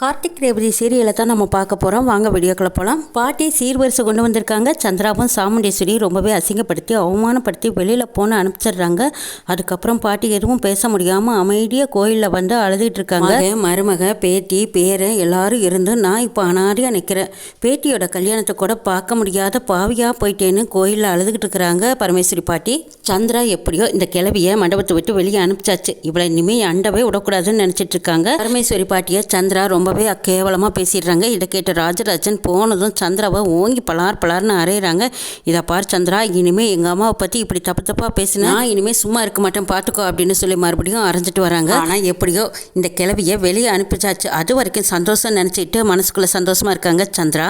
கார்த்திக் ரேவதி சீரியலை தான் நம்ம பார்க்க போகிறோம் வாங்க வீடியோக்குள்ள போகலாம் பாட்டி சீர்வரிசை கொண்டு வந்திருக்காங்க. சந்திராவும் சாமுண்டேஸ்வரி ரொம்பவே அசிங்கப்படுத்தி அவமானப்படுத்தி வெளியில் போன அனுப்பிச்சிடுறாங்க. அதுக்கப்புறம் பாட்டி எதுவும் பேச முடியாமல் அமைதியாக கோயிலில் வந்து அழுதுட்டு இருக்காங்க. மருமக பேத்தி பேர் எல்லாரும் இருந்து நான் இப்போ அனாரியாக நிற்கிறேன் பேட்டியோட கல்யாணத்தை கூட பார்க்க முடியாத பாவியாக போயிட்டேன்னு கோயிலில் அழுதுகிட்டு இருக்கிறாங்க பரமேஸ்வரி பாட்டி. சந்திரா எப்படியோ இந்த கிளவியை மண்டபத்தை விட்டு வெளியே அனுப்பிச்சாச்சு. இவ்வளோ இனிமேல் அண்டவே விடக்கூடாதுன்னு நினச்சிட்டு இருக்காங்க. பரமேஸ்வரி பாட்டியை சந்திரா ரொம்ப ரொம்பவே கேவலமாக பேசிடுறாங்க. இதை கேட்ட ராஜராஜன் போனதும் சந்திராவை ஓங்கி பலார் பலார்னு அரைகிறாங்க இதை பார் சந்திரா இனிமேல் எங்கள் அம்மாவை பற்றி இப்படி தப்பு தப்பாக பேசினா? இனிமேல் சும்மா இருக்க மாட்டேன் பார்த்துக்கோ அப்படின்னு சொல்லி மறுபடியும் அரைஞ்சிட்டு வராங்க. ஆனால் எப்படியோ இந்த கிளவியை வெளியே அனுப்பிச்சாச்சு. அது வரைக்கும் சந்தோஷம் நினச்சிட்டு மனசுக்குள்ளே சந்தோஷமாக இருக்காங்க சந்திரா.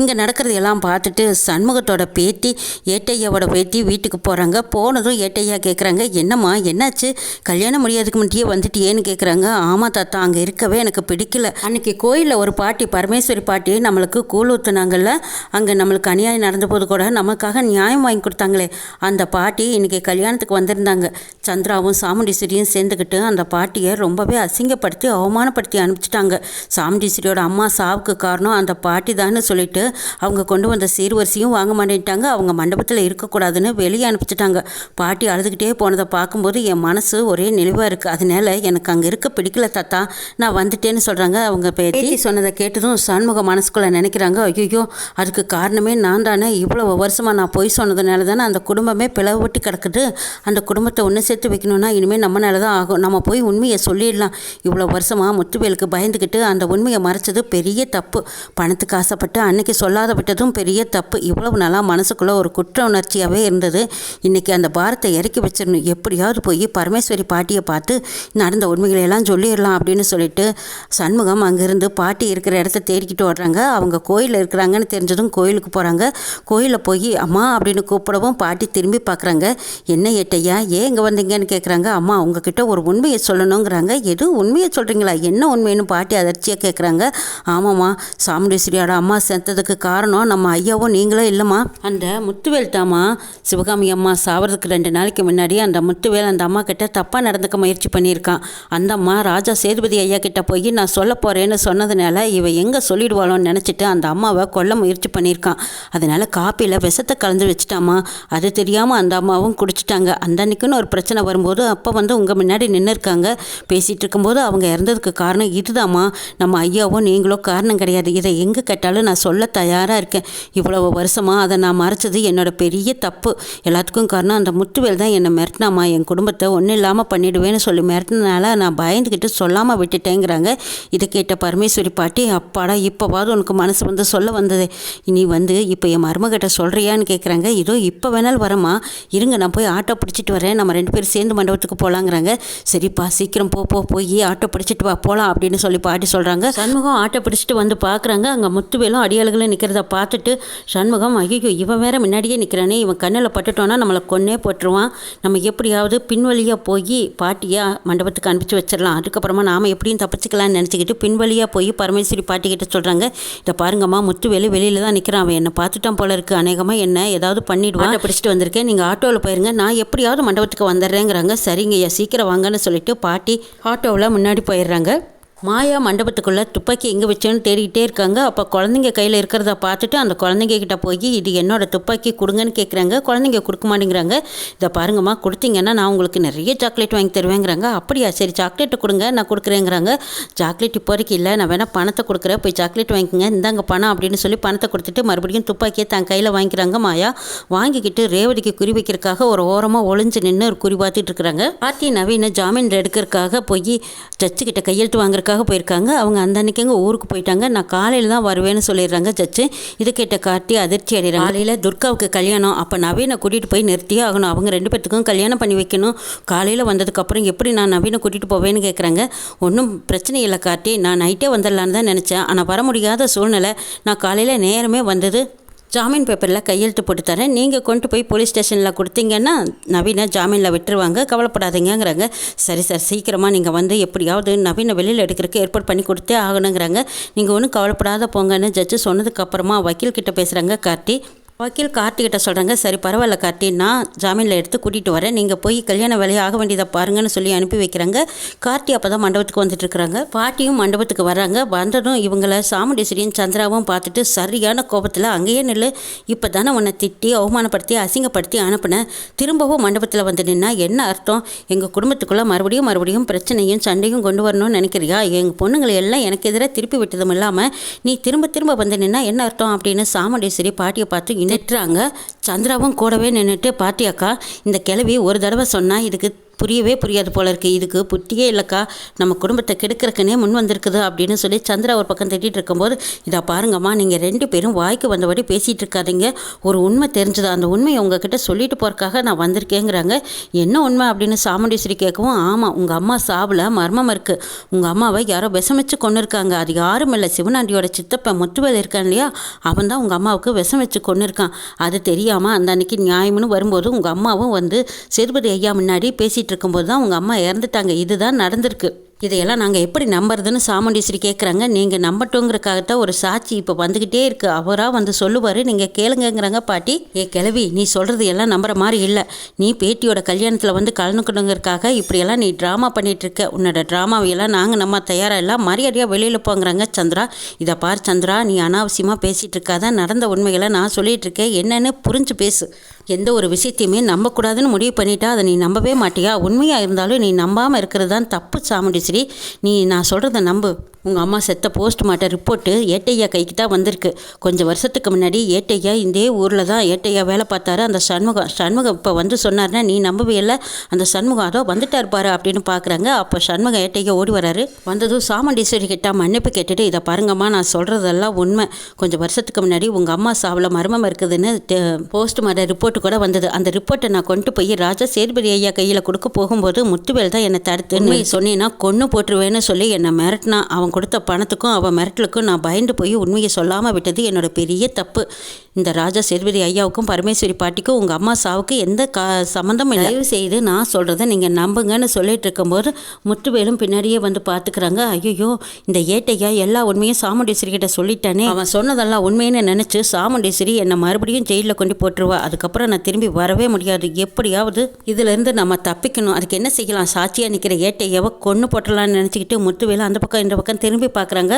இங்கே நடக்கிறது எல்லாம் பார்த்துட்டு சண்முகத்தோட பேத்தி ஏட்டையாவோட பேத்தி வீட்டுக்கு போகிறாங்க போனதும் ஏட்டையா கேட்குறாங்க என்னம்மா என்னாச்சு? கல்யாணம் முடியாதுக்கு முன்னாடியே வந்துட்டியேன்னு கேட்குறாங்க ஆமாம் தாத்தா அங்கே இருக்கவே எனக்கு பிடிக்கல. அன்னைக்கு கோயிலில் ஒரு பாட்டி பரமேஸ்வரி பாட்டி நம்மளுக்கு கூழ் ஊற்றுனாங்கல்ல அங்கே நம்மளுக்கு அநியாயம் நடந்த போது கூட நமக்காக நியாயம் வாங்கி கொடுத்தாங்களே. அந்த பாட்டி இன்றைக்கி கல்யாணத்துக்கு வந்திருந்தாங்க. சந்திராவும் சாமுண்டீஸ்வரியும் சேர்ந்துக்கிட்டு அந்த பாட்டியை ரொம்பவே அசிங்கப்படுத்தி அவமானப்படுத்தி அனுப்பிச்சிட்டாங்க. சாமுண்டீஸ்வரியோட அம்மா சாவுக்கு காரணம் அந்த பாட்டி தான்னு சொல்லிட்டு அவங்க கொண்டு வந்த சீர்வரிசையும் வாங்க மாட்டேன்ட்டாங்க. அவங்க மண்டபத்தில் இருக்கக்கூடாதுன்னு வெளியே அனுப்பிச்சிட்டாங்க. பாட்டி அழுதுகிட்டே போனதை பார்க்கும்போது என் மனசு ஒரே நினைவாக இருக்குது அதனால எனக்கு அங்கே இருக்க பிடிக்கல தாத்தா நான் வந்துட்டேன்னு சொல்கிறாங்க அவங்க பேத்தி? சொன்னதை கேட்டதும் சண்முக மனசுக்குள்ளே நினைக்கிறாங்க. ஐயோ அதுக்கு காரணமே நான் தானே இவ்வளோ வருஷமாக நான் பொய் சொன்னதுனால தானே அந்த குடும்பமே பிளவுபட்டு கிடக்குது. அந்த குடும்பத்தை ஒன்று சேர்த்து வைக்கணும்னா இனிமேல் நம்மளால தான் ஆகும். நம்ம போய் உண்மையை சொல்லிடலாம். இவ்வளோ வருஷமாக முத்துவேலுக்கு பயந்துக்கிட்டு அந்த உண்மையை மறைச்சது பெரிய தப்பு. பணத்துக்கு ஆசைப்பட்டு அன்னைக்கு சொல்லாத விட்டதும் பெரிய தப்பு. இவ்வளவு நாளாக மனசுக்குள்ளே ஒரு குற்ற உணர்ச்சியாகவே இருந்தது. இன்றைக்கி அந்த பாரத்தை இறக்கி வச்சிடணும். எப்படியாவது போய் பரமேஸ்வரி பாட்டியை பார்த்து நடந்த உண்மைகளை எல்லாம் சொல்லிடலாம் அப்படின்னு சொல்லிட்டு சண்முகம் அங்கே அங்கேருந்து பாட்டி இருக்கிற இடத்த தேடிக்கிட்டு வர்றாங்க. அவங்க கோயிலில் இருக்கிறாங்கன்னு தெரிஞ்சதும் கோயிலுக்கு போகிறாங்க கோயிலில் போய் அம்மா அப்படின்னு கூப்பிடவும் பாட்டி திரும்பி பார்க்குறாங்க என்ன ஏட்டையா ஏன் இங்கே வந்தீங்கன்னு கேட்குறாங்க அம்மா அவங்கக்கிட்ட ஒரு உண்மையை சொல்லணுங்கிறாங்க. எது உண்மையை சொல்கிறீங்களா என்ன உண்மைன்னு? பாட்டி அதிர்ச்சியாக கேட்குறாங்க ஆமாம்மா சாமுண்டீஸ்வரியோட அம்மா செத்ததுக்கு காரணம் நம்ம ஐயாவும் நீங்களும் இல்லைம்மா. அந்த முத்துவேல் தாம்மா சிவகாமி அம்மா சாவறதுக்கு ரெண்டு நாளைக்கு முன்னாடி அந்த முத்துவேல் அந்த அம்மா கிட்ட தப்பாக நடந்துக்க முயற்சி பண்ணியிருக்கான். அந்த அம்மா ராஜா சேதுபதி ஐயா கிட்ட போய் நான் சொல்ல போகிறேன் போகிறேன்னு சொன்னதுனால இவ எங்கே சொல்லிடுவாளோன்னு நினச்சிட்டு அந்த அம்மாவை கொல்ல முயற்சி பண்ணியிருக்கான் அதனால் காப்பியில் விஷத்தை கலந்து வச்சுட்டாமா அது தெரியாமல் அந்த அம்மாவும் குடிச்சிட்டாங்க. அந்த அன்றைக்குன்னு ஒரு பிரச்சனை வரும்போது அப்போ வந்து உங்கள் முன்னாடி நின்று இருக்காங்க பேசிகிட்டு இருக்கும்போது அவங்க இறந்ததுக்கு காரணம் இதுதாம்மா. நம்ம ஐயாவும் நீங்களும் காரணம் கிடையாது. இதை எங்கே கேட்டாலும் நான் சொல்ல தயாராக இருக்கேன். இவ்வளவு வருஷமாக அதை நான் மறைச்சது என்னோட பெரிய தப்பு. எல்லாத்துக்கும் காரணம் அந்த முத்துவேல் தான் என்னை மிரட்டினாமா என் குடும்பத்தை ஒன்றும் இல்லாமல் பண்ணிடுவேன்னு சொல்லி மிரட்டினால நான் பயந்துக்கிட்டு சொல்லாமல் விட்டுட்டேங்கிறாங்க. இதை கேட்டு பரமேஸ்வரி பாட்டி அப்பாடா இப்போவாவது உனக்கு மனசு வந்து சொல்ல வந்தது. நீ வந்து இப்போ என் மருமகிட்ட சொல்கிறியான்னு கேட்குறாங்க இதோ இப்போ வேணாலும் வரமா இருங்க நான் போய் ஆட்டோ பிடிச்சிட்டு வரேன். நம்ம ரெண்டு பேரும் சேர்ந்து மண்டபத்துக்கு போகலாங்கிறாங்க சரிப்பா சீக்கிரம் போ போ போய் ஆட்டோ பிடிச்சிட்டு வா போகலாம் அப்படின்னு சொல்லி பாட்டி சொல்கிறாங்க சண்முகம் ஆட்டோ பிடிச்சிட்டு வந்து பார்க்குறாங்க அங்கே முத்துவேலும் அடியாளுகளும் நிற்கிறத பார்த்துட்டு சண்முகம் ஐயோ இவன் வேற முன்னாடியே நிற்கிறானே இவன் கண்ணில் பட்டுட்டோன்னா நம்மளை கொன்னே போட்டுருவான். நம்ம எப்படியாவது பின்வழியாக போய் பாட்டியாக மண்டபத்துக்கு அனுப்பிச்சு வச்சிடலாம். அதுக்கப்புறமா நாம் எப்படியும் தப்பிச்சுக்கலாம்னு நினச்சிக்கிட்டு பின் வழியாக போய் பரமேஸ்வரி பாட்டிக்கிட்ட சொல்கிறாங்க இதை பாருங்கம்மா முத்துவேலு வெளியில் தான் நிற்கிறான் அவன் என்னை பார்த்துட்டான் போல இருக்குது அநேகமாக என்ன ஏதாவது பண்ணிவிடுவான் பிடிச்சிட்டு வந்திருக்கேன். நீங்கள் ஆட்டோவில் போயிருங்க. நான் எப்படியாவது மண்டபத்துக்கு வந்துடுறேங்கிறாங்க. சரிங்கய்யா சீக்கிரம் வாங்கன்னு சொல்லிட்டு பாட்டி ஆட்டோவில் முன்னாடி போயிடுறாங்க. மாயா மண்டபத்துக்குள்ளே துப்பாக்கி எங்கே வச்சேன்னு தேடிக்கிட்டே இருக்காங்க. அப்போ குழந்தைங்க கையில் இருக்கிறத பார்த்துட்டு அந்த குழந்தைங்க கிட்ட போய் இது என்னோட துப்பாக்கி கொடுங்கன்னு கேட்குறாங்க குழந்தைங்க கொடுக்க மாட்டேங்கிறாங்க இதை பாருங்கம்மா கொடுத்தீங்கன்னா நான் உங்களுக்கு நிறைய சாக்லேட் வாங்கி தருவேங்கிறாங்க. அப்படியா? சரி சாக்லேட்டை கொடுங்க நான் கொடுக்குறேங்கிறாங்க. சாக்லேட் இப்போதைக்கு இல்லை. நான் வேணால் பணத்தை கொடுக்குறேன். போய் சாக்லேட் வாங்கிக்கோங்க. இந்தாங்க பணம் அப்படின்னு சொல்லி பணத்தை கொடுத்துட்டு மறுபடியும் துப்பாக்கியை தன் கையில் வாங்கிக்கிறாங்க மாயா. வாங்கிக்கிட்டு ரேவதிக்கு குறி வைக்கிறதுக்காக ஒரு ஓரமாக ஒளிஞ்சு நின்று ஒரு குறி பார்த்துட்டு இருக்கிறாங்க. பார்த்தி நவீன ஜாமீன் எடுக்கிறதுக்காக போய் ஜட்ஜு கிட்ட கையெழுத்து வாங்குறதுக்காக போயிருக்காங்க. அவங்க அந்த அன்னைக்கு ஊருக்கு போயிட்டாங்க. நான் காலையில் தான் வருவேன்னு சொல்லிடுறாங்க ஜட்ஜு. இது கேட்ட காட்டி அதிர்ச்சி அடைகிறாங்க காலையில் துர்காவுக்கு கல்யாணம். அப்போ நவீனை கூட்டிகிட்டு போய் நிறுத்தியே ஆகணும். அவங்க ரெண்டு பேர்த்துக்கும் கல்யாணம் பண்ணி வைக்கணும். காலையில் வந்ததுக்கப்புறம் எப்படி நான் நவீனை கூட்டிகிட்டு போவேன்னு கேட்குறாங்க ஒன்றும் பிரச்சனை இல்லை காட்டி நான் நைட்டே வந்துடலான்னு தான் நினச்சேன். ஆனால் வர முடியாத சூழ்நிலை. நான் காலையில் நேரமே வந்தது ஜாமீன் பேப்பரில் கையெழுத்து போட்டு தரேன். நீங்கள் கொண்டு போய் போலீஸ் ஸ்டேஷனில் கொடுத்தீங்கன்னா நவீனை ஜாமீனில் விட்டுருவாங்க. கவலைப்படாதீங்கங்கிறாங்க. சரி சார் சீக்கிரமாக நீங்கள் வந்து எப்படியாவது நவீனை வெளியில் எடுக்கிறதுக்கு ஏற்பாடு பண்ணி கொடுத்தே ஆகணுங்கிறாங்க. நீங்கள் ஒன்றும் கவலைப்படாத போங்கன்னு ஜட்ஜு சொன்னதுக்கப்புறமா வக்கீல்கிட்ட பேசுகிறாங்க கார்த்தி. வக்கீல் கார்த்திகிட்ட சொல்கிறாங்க சரி பரவாயில்ல கார்த்தி. நான் ஜாமீனில் எடுத்து கூட்டிகிட்டு வரேன். நீங்கள் போய் கல்யாண வேலையை ஆக வேண்டியதை பாருங்கன்னு சொல்லி அனுப்பி வைக்கிறாங்க. கார்த்தி அப்போ தான் மண்டபத்துக்கு வந்துட்டு இருக்கிறாங்க பாட்டியும் மண்டபத்துக்கு வராங்க வந்ததும் இவங்கள சாமுண்டேஸ்வரியும் சந்திராவும் பார்த்துட்டு சரியான கோபத்தில் அங்கேயே நில்லு. இப்போ தானே உன்னை திட்டி அவமானப்படுத்தி அசிங்கப்படுத்தி அனுப்புனேன். திரும்பவும் மண்டபத்தில் வந்து நின்னா என்ன அர்த்தம்? எங்கள் குடும்பத்துக்குள்ளே மறுபடியும் மறுபடியும் பிரச்சனையும் சண்டையும் கொண்டு வரணும்னு நினைக்கிறியா? எங்கள் பொண்ணுங்களை எல்லாம் எனக்கு எதிராக திருப்பி விட்டதும் இல்லாமல் நீ திரும்ப திரும்ப வந்து நின்னா என்ன அர்த்தம் அப்படின்னு சாமுண்டேஸ்வரி பாட்டியை பார்த்து திட்டுறாங்க. சந்திராவும் கூடவே நின்றுட்டு பாட்டி அக்கா இந்த கிளவி ஒரு தடவை சொன்னால் இதுக்கு புரியவே புரியாது போல இருக்குது இதுக்கு புத்தியே இல்லைக்கா. நம்ம குடும்பத்தை கெடுக்கிறக்குனே முன் வந்திருக்குது அப்படின்னு சொல்லி சந்திரா ஒரு பக்கம் திட்டிகிட்டு இருக்கும்போது இதை பாருங்கம்மா நீங்கள் ரெண்டு பேரும் வாய்க்கு வந்தபடி பேசிகிட்டு இருக்காதீங்க. ஒரு உண்மை தெரிஞ்சது? அந்த உண்மையை உங்ககிட்ட சொல்லிட்டு போகிறக்காக நான் வந்திருக்கேங்கிறாங்க. என்ன உண்மை? அப்படின்னு சாமுண்டீஸ்வரி கேட்கவும் ஆமாம் உங்கள் அம்மா சாவில் மர்மம் இருக்குது உங்கள் அம்மாவை யாரோ விஷமிச்சு கொண்டு இருக்காங்க அது யாரும் இல்லை. சிவனாண்டியோட சித்தப்பை முத்துவேல் இருக்கான் இல்லையா? அவன் தான் உங்கள் அம்மாவுக்கு விஷம் வச்சு கொண்டு இருக்கான் அது தெரியாமல் அந்த அன்னைக்கு நியாயம்னு வரும்போது உங்கள் அம்மாவும் வந்து சேதுபதி ஐயா முன்னாடி பேசிகிட்டு இருக்கும்போது தான் உங்கள் அம்மா இறந்துட்டாங்க. இதுதான் நடந்திருக்கு. இதையெல்லாம் நாங்கள் எப்படி நம்புறதுன்னு சாமுண்டீஸ்வரி கேட்குறாங்க நீங்கள் நம்பட்டோங்கிறக்காகத்தான் ஒரு சாட்சி இப்போ வந்துக்கிட்டே இருக்குது அவராக வந்து சொல்லுவார். நீங்கள் கேளுங்கங்கிறாங்க பாட்டி. ஏ கிழவி நீ சொல்கிறது எல்லாம் நம்புற மாதிரி இல்லை. நீ பேட்டியோட கல்யாணத்தில் வந்து கலந்துக்கணுங்கிறக்காக இப்படியெல்லாம் நீ ட்ராமா பண்ணிகிட்ருக்க உன்னோட ட்ராமாவையெல்லாம் நாங்கள் நம்ம தயாராக எல்லாம் மரியாதையாக வெளியில் போங்கிறாங்க சந்திரா. இதை பார் சந்திரா நீ அனாவசியமாக பேசிகிட்டு இருக்காதான் நடந்த உண்மைகளை நான் சொல்லிகிட்ருக்கேன் என்னென்னு புரிஞ்சு பேசு. எந்த ஒரு விஷயத்தையுமே நம்பக்கூடாதுன்னு முடிவு பண்ணிட்டா அதை நீ நம்பவே மாட்டியா? உண்மையாக இருந்தாலும் நீ நம்பாமல் இருக்கிறது தான் தப்பு சாமுண்டிச்சிரி நீ நான் சொல்கிறத நம்பு. உங்கள் அம்மா செத்த போஸ்ட்மார்ட்டம் ரிப்போர்ட்டு ஏட்டையா கைக்கு தான் வந்திருக்கு. கொஞ்சம் வருஷத்துக்கு முன்னாடி ஏட்டையா இதே ஊரில் தான் ஏட்டையா வேலை பார்த்தாரு. அந்த சண்முகம் சண்முகம் இப்போ வந்து சொன்னார்னா நீ நம்பவே இல்லை. அந்த சண்முகம் அதோ வந்துட்டார் பாரு அப்படின்னு பார்க்குறாங்க அப்போ சண்முகம் ஏட்டையா ஓடி வராரு. வந்ததும் சாமுண்டீஸ்வரி கிட்ட மன்னிப்பு கேட்டுட்டு இதை பாருங்கம்மா நான் சொல்கிறதெல்லாம் உண்மை. கொஞ்சம் வருஷத்துக்கு முன்னாடி உங்கள் அம்மா சாவில் மர்மம் இருக்குதுன்னு போஸ்ட்மார்ட்டம் ரிப்போர்ட்டு கூட வந்தது. அந்த ரிப்போர்ட்டை நான் கொண்டு போய் ராஜா சேதுபதி ஐயா கையில் கொடுக்க போகும்போது முத்துவேல் தான் என்னை தடுத்து நீ சொன்னீங்கன்னா கொன்று போட்டுருவேன்னு சொல்லி என்னை மிரட்டினா. அவன் கொடுத்த பணத்துக்கும் அவன் மிரட்டலுக்கும் நான் பயந்து போய் உண்மையை சொல்லாமல் விட்டது என்னோட பெரிய தப்பு. இந்த ராஜா சேதுபதி ஐயாவுக்கும் பரமேஸ்வரி பாட்டிக்கும் உங்கள் அம்மா சாவுக்கு எந்த கா சம்மந்தமும் இல்லை. தயவு செய்து நான் சொல்கிறத நீங்கள் நம்புங்கன்னு சொல்லிட்டு இருக்கும்போது முத்துவேலும் பின்னாடியே வந்து பார்த்துக்கிறாங்க ஐயோ இந்த ஏட்டையா எல்லா உண்மையும் சாமுண்டீஸ்வரி கிட்ட சொல்லிட்டானே. அவன் சொன்னதெல்லாம் உண்மைன்னு நினச்சி சாமுண்டீஸ்வரி என்னை மறுபடியும் ஜெயிலில் கொண்டு போட்டுருவா. அதுக்கப்புறம் நான் திரும்பி வரவே முடியாது. எப்படியாவது இதிலேருந்து நம்ம தப்பிக்கணும். அதுக்கு என்ன செய்யலாம்? சாட்சியாக நிற்கிற ஏட்டையாவை கொன்று போட்டலாம்னு நினச்சிக்கிட்டு முத்துவேலு அந்த பக்கம் இந்த பக்கம் திரும்பி பார்க்குறாங்க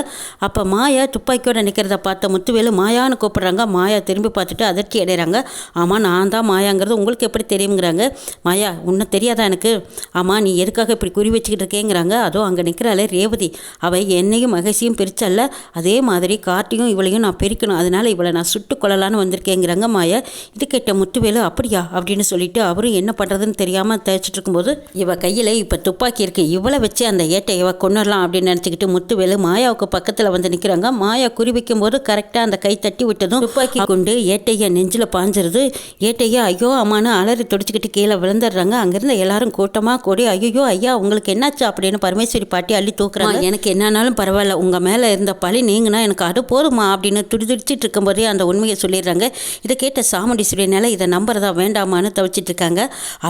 அப்போ மாயா துப்பாக்கியோட நிற்கிறத பார்த்த முத்துவேலு மாயான்னு கூப்பிட்றாங்க. மாயா திரும்பி பார்த்துட்டு அதிர்ச்சி அடைகிறாங்க. ஆமாம் நான் தான் மாயாங்கிறது உங்களுக்கு எப்படி தெரியுங்கிறாங்க மாயா உன்னை தெரியாதா எனக்கு? ஆமாம் நீ எதுக்காக இப்படி குறி வச்சுக்கிட்டு இருக்கேங்கிறாங்க. அதுவும் அங்கே நிற்கிறாளே ரேவதி. அவள் என்னையும் மகசியும் பிரிச்சல்ல. அதே மாதிரி கார்த்தியும் இவளையும் நான் பிரிக்கணும். அதனால் இவளை நான் சுட்டு கொள்ளலான்னு வந்திருக்கேங்கிறாங்க மாயா. இது கேட்ட முத்துவேலு அப்படியா? அப்படின்னு சொல்லிட்டு அவரும் என்ன பண்ணுறதுன்னு தெரியாமல் தேய்ச்சிட்டு இருக்கும்போது இவ கையில் இப்போ துப்பாக்கி இருக்குது இவளை வச்சு அந்த ஏட்டை இவ கொண்டுடலாம் அப்படின்னு நினச்சிக்கிட்டு முத்துவேலு மாயாவுக்கு பக்கத்தில் வந்து நிற்கிறாங்க மாயா குறி வைக்கும்போது கரெக்டாக அந்த கை தட்டி விட்டதும் துப்பாக்கி கொண்டு ஏட்டையா நெஞ்சில் பாஞ்சிருது. ஏட்டையா ஐயோ அம்மானு அலறி துடிச்சிக்கிட்டு கீழே விழுந்துடுறாங்க. அங்கேருந்து எல்லாரும் கூட்டமாக கூடி ஐயோ ஐயா உங்களுக்கு என்னாச்சு? அப்படின்னு பரமேஸ்வரி பாட்டி அள்ளி தூக்குறாங்க. எனக்கு என்னன்னாலும் பரவாயில்ல. உங்கள் மேலே இருந்த பழி நீங்கன்னா எனக்கு அது போதுமா அப்படின்னு துடிதுடிச்சிட்டு இருக்கும்போதே அந்த உண்மையை சொல்லிடுறாங்க. இதை கேட்ட சாமுண்டீஸ்வரினால இதை நம்புறதா வேண்டாமான்னு தவிச்சிட்டு இருக்காங்க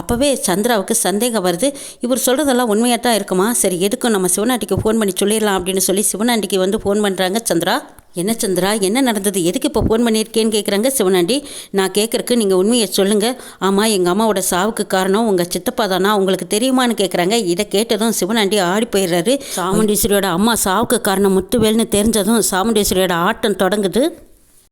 அப்போவே சந்திராவுக்கு சந்தேகம் வருது. இவர் சொல்கிறதெல்லாம் உண்மையாக தான் இருக்குமா? சரி எதுக்கும் நம்ம சிவனாண்டிக்கு ஃபோன் பண்ணி சொல்லிடலாம் அப்படின்னு சொல்லி சிவனாண்டிக்கு வந்து ஃபோன் பண்ணுறாங்க சந்திரா. என்ன சந்திரா என்ன நடந்தது? எதுக்கு இப்போ ஃபோன் பண்ணியிருக்கேன்னு கேட்குறாங்க சிவனாண்டி. நான் கேட்குறக்கு நீங்கள் உண்மையை சொல்லுங்கள் ஆமாம் எங்கள் அம்மாவோட சாவுக்கு காரணம் உங்கள் சித்தப்பா தானா? உங்களுக்கு தெரியுமான்னு கேட்குறாங்க இதை கேட்டதும் சிவனாண்டி ஆடி போயிடுறாரு. சாமுண்டீஸ்வரியோட அம்மா சாவுக்கு காரணம் முத்துவேல்னு தெரிஞ்சதும் சாமுண்டீஸ்வரியோட ஆட்டம் தொடங்குது.